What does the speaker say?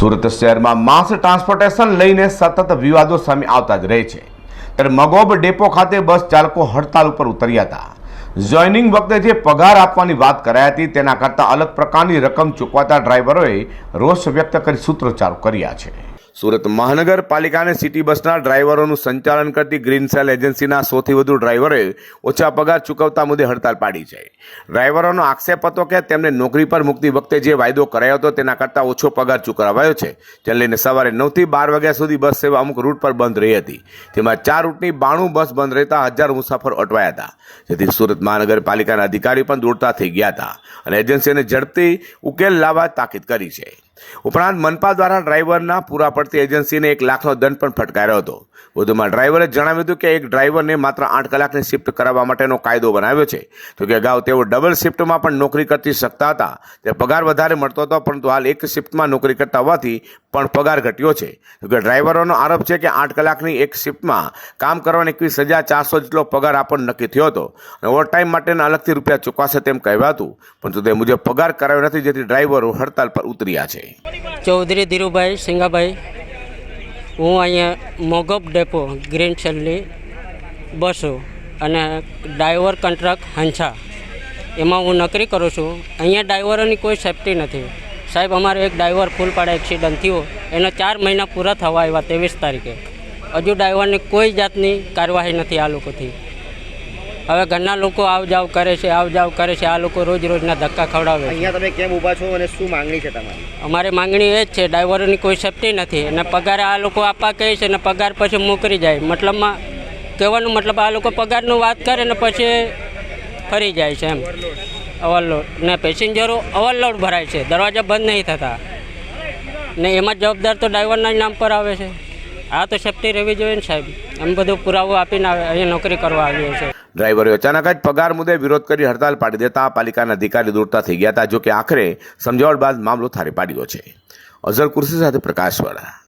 સુરત શહેરમાં માસ ટ્રાન્સપોર્ટેશન લઈને સતત વિવાદો સામે આવતા જ રહે છે. ત્યારે મગોબ ડેપો ખાતે બસ ચાલકો હડતાલ ઉપર ઉતર્યા હતા. જોઈનિંગ વખતે જે પગાર આપવાની વાત કરાઈ હતી, તેના કરતાં અલગ પ્રકારની રકમ ચૂકવાતા ડ્રાઈવરોએ રોષ વ્યક્ત કરી સૂત્રોચ્ચારો કર્યા છે. સુરત મહાનગરપાલિકાને સિટી બસના ડ્રાઈવરોનું સંચાલન કરતી ગ્રીન સેલ એજન્સીના સૌથી વધુ ડ્રાઈવરોએ ઓછા પગાર ચૂકવતા મુદ્દે હડતાલ પાડી છે. ડ્રાઈવરોનો આક્ષેપ હતો કે તેમને નોકરી પર મૂકતી વખતે જે વાયદો કરાયો હતો તેના કરતાં ઓછો પગાર ચૂકવાયો છે. જેને લઈને સવારે નવથી બાર વાગ્યા સુધી બસ સેવા અમુક રૂટ પર બંધ રહી હતી. તેમાં ચાર રૂટની બાણું બસ બંધ રહેતા હજારો મુસાફરો અટવાયા હતા. જેથી સુરત મહાનગરપાલિકાના અધિકારી પણ દોડતા થઈ ગયા હતા અને એજન્સીને ઝડપથી ઉકેલ લાવવા તાકીદ કરી છે. ઉપરાંત મનપા દ્વારા ડ્રાઈવરના પૂરા પડતી એજન્સીને એક લાખનો દંડ પણ ફટકાર્યો હતો. વધુમાં ડ્રાઈવરે જણાવ્યું હતું કે એક ડ્રાઈવરને માત્ર આઠ કલાકની શિફ્ટ કરાવવા માટેનો કાયદો બનાવ્યો છે. તો કે અગાઉ તેઓ ડબલ શિફ્ટમાં પણ નોકરી કરતી શકતા હતા. તે પગાર વધારે મળતો હતો, પરંતુ હાલ એક શિફ્ટમાં નોકરી કરતા હોવાથી પણ પગાર ઘટ્યો છે. કે ડ્રાઈવરોનો આરોપ છે કે આઠ કલાકની એક શિફ્ટમાં કામ કરવાની એકવીસ હજાર ચારસો જેટલો પગાર આપણને નક્કી થયો હતો. અને ઓવરટાઈમ માટેના અલગથી રૂપિયા ચૂકવાશે તેમ કહેવાતું પરંતુ તે મુજબ પગાર કરાયો નથી, જેથી ડ્રાઈવરો હડતાલ પર ઉતર્યા છે. ચૌધરી ધીરુભાઈ સિંગાભાઈ, હું અહીંયા મોગપ ડેપો ગ્રીન છેલ્લી બસો અને ડ્રાઈવર કોન્ટ્રાક્ટ હંછા. એમાં હું નોકરી કરું છું. અહીંયા ડ્રાઈવરોની કોઈ સેફ્ટી નથી. સાહેબ અમારો એક ડ્રાઈવર ફૂલ પાડે એક્સિડન્ટ થયો એના ચાર મહિના પૂરા થવા આવ્યા ત્રેવીસ તારીખે. હજુ ડ્રાઈવરની કોઈ જાતની કાર્યવાહી નથી આ લોકોથી. હવે ઘરના લોકો આવ જાવ કરે છે આવ જાવ કરે છે આ લોકો રોજ રોજના ધક્કા ખવડાવે અહીંયા તમે કેમ ઊભા છો અને શું માંગણી છે તમારી? અમારી માંગણી એ જ છે ડ્રાઈવરોની કોઈ સેફટી નથી. અને પગાર આ લોકો આપવા કહે છે અને પગાર પછી મોકલી જાય. મતલબમાં કહેવાનું મતલબ આ લોકો પગારનું વાત કરે ને પછી ફરી જાય છે એમ. ઓવરલોડ ને પેસેન્જરો ઓવરલોડ ભરાય છે. દરવાજા બંધ નહીં થતા. ને એમાં જવાબદાર તો ડ્રાઈવરના જ નામ પર આવે છે. આ તો સેફટી રહેવી જોઈએ ને સાહેબ. એમ બધું પુરાવો આપીને અહીંયા નોકરી કરવા આવ્યો છે. ડ્રાઈવરે અચાનક જ પગાર મુદ્દે વિરોધ કરી હડતાલ પાડી દેતા પાલિકાના અધિકારી દોડતા થઈ ગયા હતા, જોકે આખરે સમજાવટ બાદ મામલો થારે પાડ્યો છે. અઝર કુર્સી સાથે પ્રકાશવાળા.